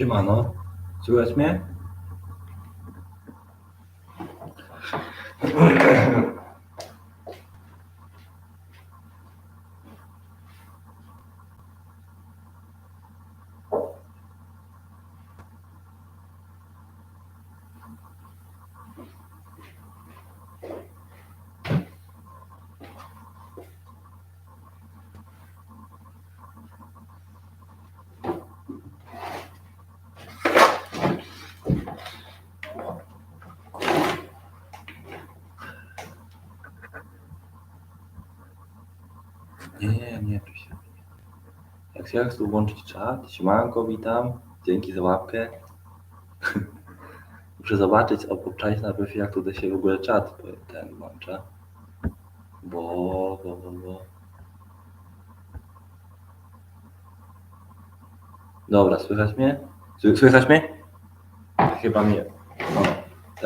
Siemano, słychać mnie? Nie, tu się. Jak się jak włączyć czat? Siemanko, witam. Dzięki za łapkę. Muszę zobaczyć, obczaić najpierw jak tutaj się w ogóle czat ten włącza. Bo, bo, bo, bo. Dobra, słychać mnie? Sły- Słychać mnie? Chyba mnie. O,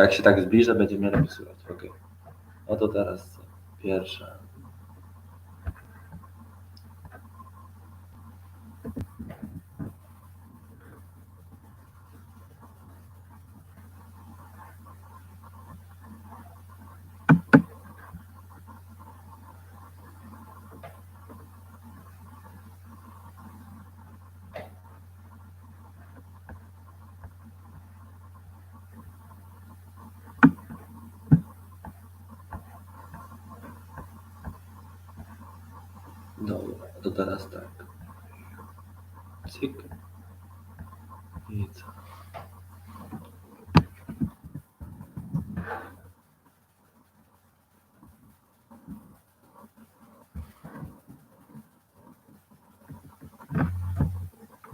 jak się tak zbliżę, będzie mnie lepiej słychać. Okej. No to teraz? Pierwsza. Dobra, to teraz tak. Cyk.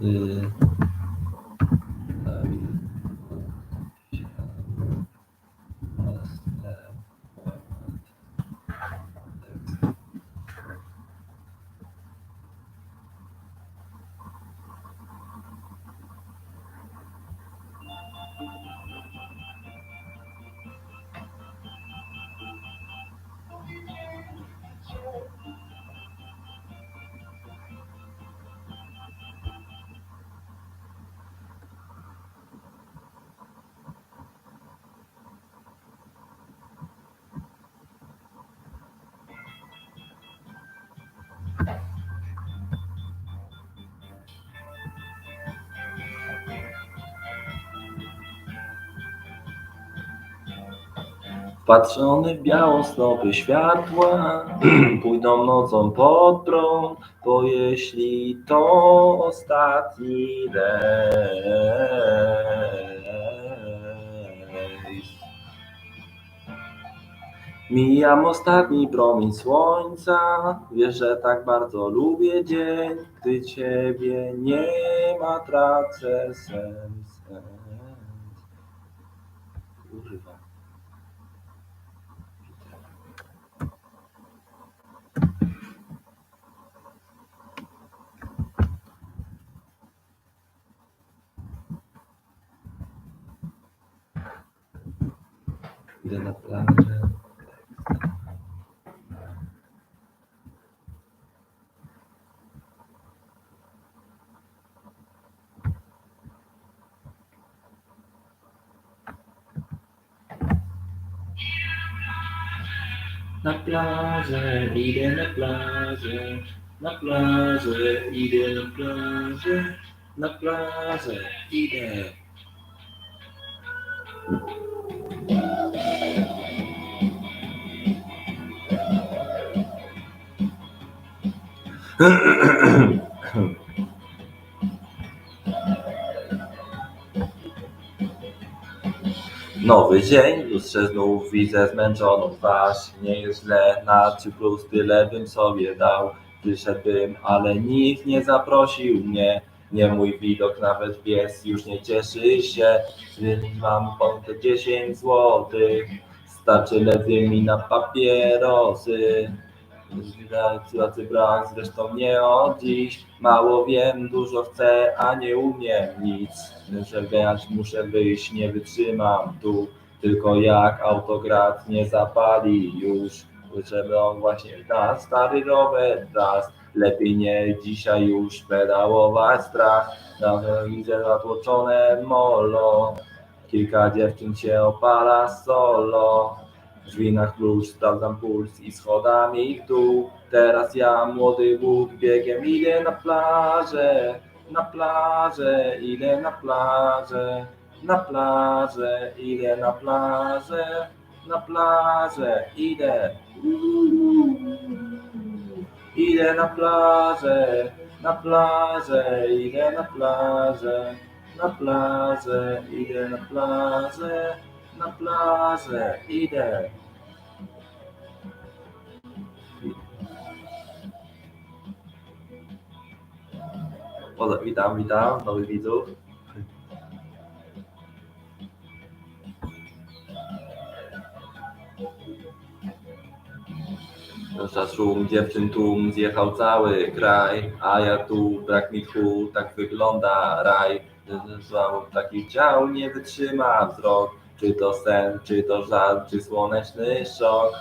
I Wpatrzony w białą snopy światła, pójdą nocą pod prąd, bo jeśli to ostatni rejs. Mijam ostatni promień słońca, wiesz, że tak bardzo lubię dzień, gdy ciebie nie ma, tracę sens. Idę na plażę. Na plażę, idę na plażę, na plażę, idę na plażę, na plażę, idę. Nowy dzień, lustrze znów widzę zmęczoną twarz. Nie jest źle, na trzy plus tyle bym sobie dał. Wyszedłbym, ale nikt nie zaprosił mnie. Nie mój widok, nawet pies już nie cieszy się. Mam ponad 10 złotych. Starczy lepiej mi na papierosy. Pracy brak, zresztą nie od dziś. Mało wiem, dużo chcę, a nie umiem nic. Wyjść, muszę wyjść, nie wytrzymam tu. Tylko jak autograf nie zapali już. Żeby on właśnie da stary rower raz. Lepiej nie dzisiaj już pedałować strach. Na widzę zatłoczone molo. Kilka dziewczyn się opala solo. W drzwinach klucz, sprawdzam puls i schodami w dół. Teraz ja, młody Bóg, biegiem idę na plażę. Na plażę, idę na plażę. Na plażę, idę na plażę. Na plażę, idę. Idę na plażę, na plażę, idę na plażę, na plażę, idę na plażę, na plażę, idę. O, witam, witam nowych widzów. Zwłaszcza szum dziewczyn tłum zjechał cały kraj, a ja tu brak mi tchu, tak wygląda raj. Złamów takich ciał nie wytrzyma wzrok, czy to sen, czy to żal, czy słoneczny szok.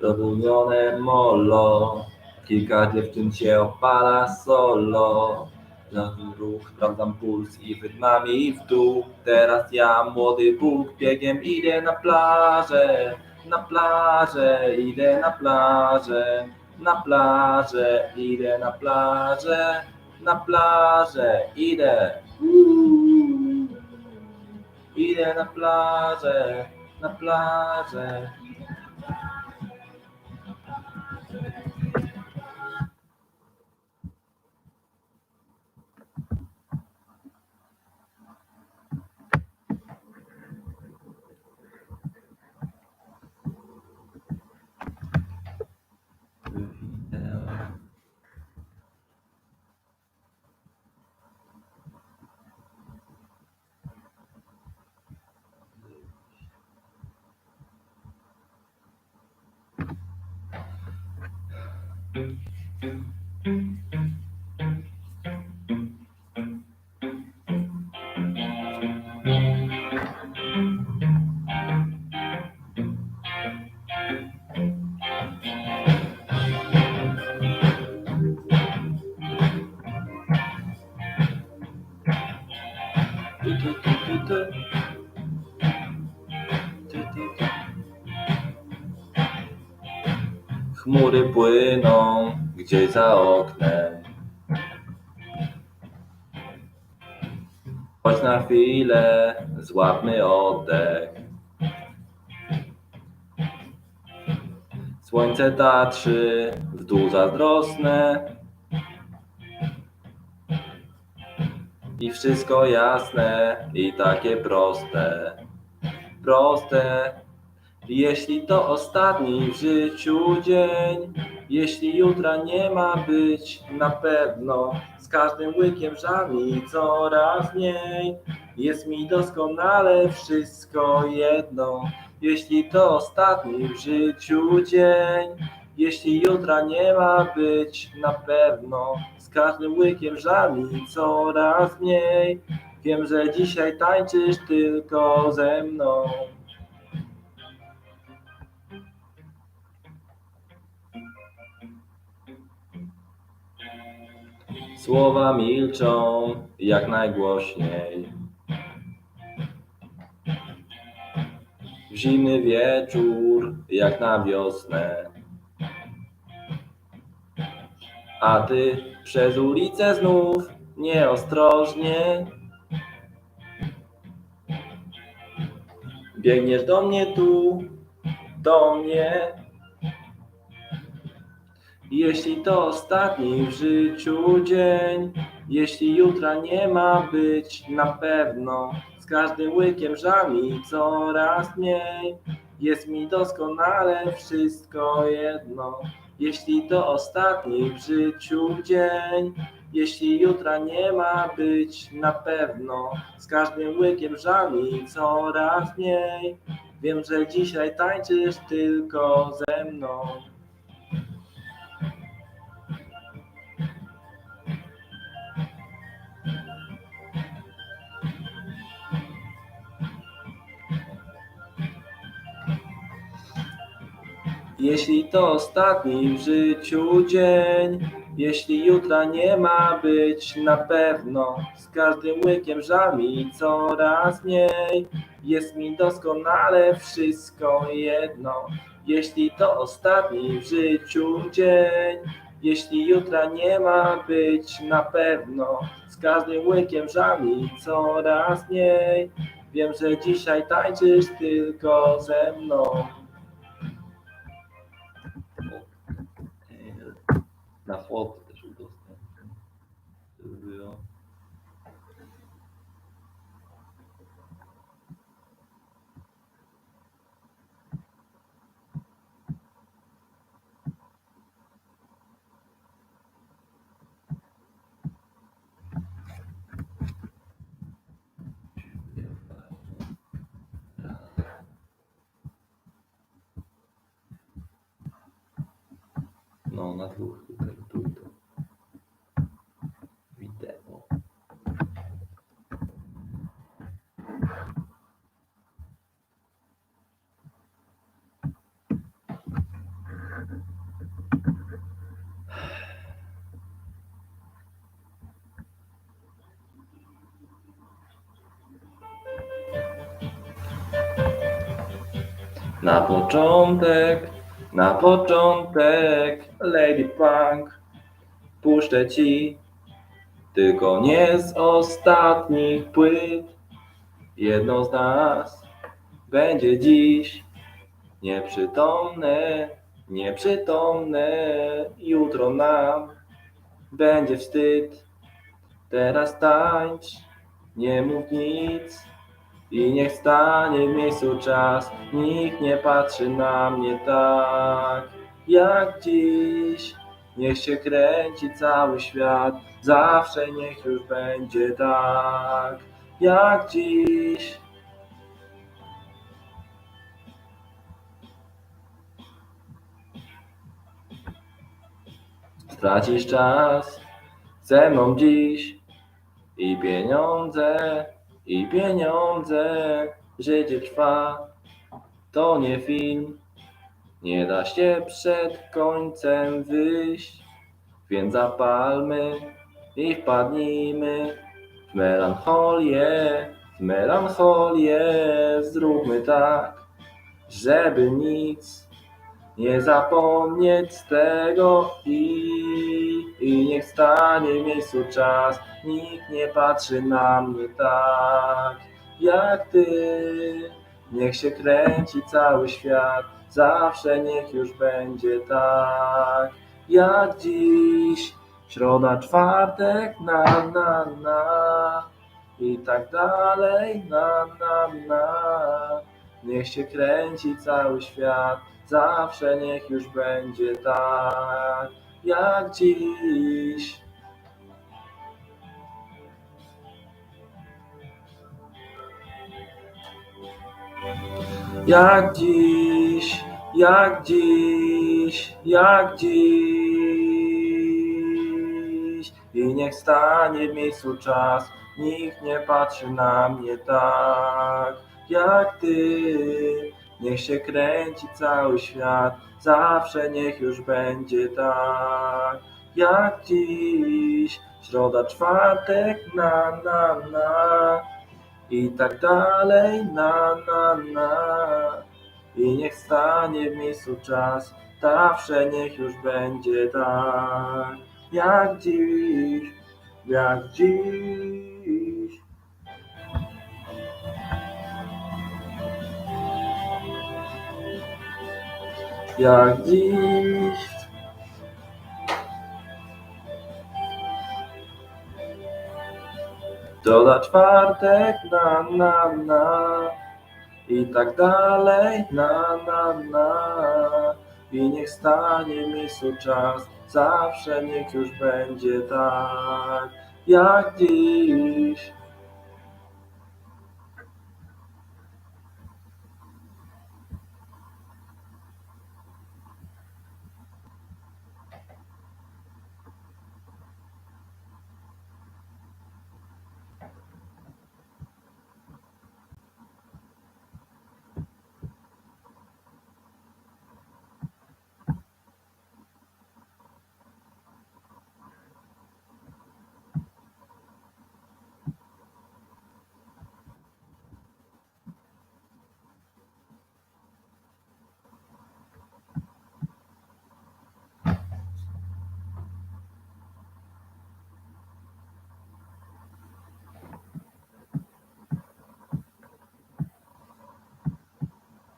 Rozlubione molo, kilka dziewczyn się opala solo. Na ruch sprawdzam puls i wydmami w dół. Teraz ja, młody Bóg, biegiem idę na plażę. Na plażę, idę na plażę. Na plażę, idę na plażę. Na plażę, idę. Idę na plażę, na plażę. Tu, Chmury płyną gdzieś za oknem. Chodź na chwilę, złapmy oddech. Słońce tatrzy, w dół zazdrosne. I wszystko jasne i takie proste. Proste. Jeśli to ostatni w życiu dzień, jeśli jutra nie ma być, na pewno z każdym łykiem żal mi coraz mniej. Jest mi doskonale wszystko jedno, jeśli to ostatni w życiu dzień. Jeśli jutra nie ma być, na pewno z każdym łykiem żal mi coraz mniej. Wiem, że dzisiaj tańczysz tylko ze mną. Słowa milczą jak najgłośniej. W zimny wieczór jak na wiosnę. A ty przez ulicę znów nieostrożnie biegniesz do mnie tu, do mnie. Jeśli to ostatni w życiu dzień, jeśli jutra nie ma być, na pewno z każdym łykiem żal mi coraz mniej. Jest mi doskonale wszystko jedno, jeśli to ostatni w życiu dzień, jeśli jutra nie ma być, na pewno z każdym łykiem żal mi coraz mniej. Wiem, że dzisiaj tańczysz tylko ze mną. Jeśli to ostatni w życiu dzień, Jeśli jutra nie ma być na pewno, z każdym łykiem żal mi coraz mniej. Jest mi doskonale wszystko jedno, jeśli to ostatni w życiu dzień. Jeśli jutra nie ma być na pewno, z każdym łykiem żal mi coraz mniej. Wiem, że dzisiaj tańczysz tylko ze mną. Też udostępnię. Żeby było. No, na dwóch Na początek, na początek, Lady Punk, puszczę ci tylko nie z ostatnich płyt. Jedno z nas będzie dziś nieprzytomne, nieprzytomne. Jutro nam będzie wstyd. Teraz tańcz, nie mów nic. I niech stanie w miejscu czas, nikt nie patrzy na mnie tak jak dziś. Niech się kręci cały świat, zawsze niech już będzie tak jak dziś. Stracisz czas ze mną dziś i pieniądze, i pieniądze. Życie trwa, to nie film. Nie da się przed końcem wyjść, więc zapalmy i wpadnijmy w melancholię, w melancholię. Zróbmy tak, żeby nic nie zapomnieć tego i, i niech stanie w miejscu czas. Nikt nie patrzy na mnie tak jak ty. Niech się kręci cały świat, zawsze niech już będzie tak jak dziś. Środa, czwartek, na na na i tak dalej, na na na. Niech się kręci cały świat, zawsze niech już będzie tak jak dziś. Jak dziś, jak dziś, jak dziś. I niech stanie w miejscu czas, nikt nie patrzy na mnie tak jak ty. Niech się kręci cały świat, zawsze niech już będzie tak jak dziś. Środa, czwartek, na na na i tak dalej, na na na. I niech stanie w miejscu czas, zawsze niech już będzie tak jak dziś, jak dziś. Jak dziś. Doda czwartek, na na na i tak dalej, na na na i niech stanie miejscu czas, zawsze niech już będzie tak jak dziś.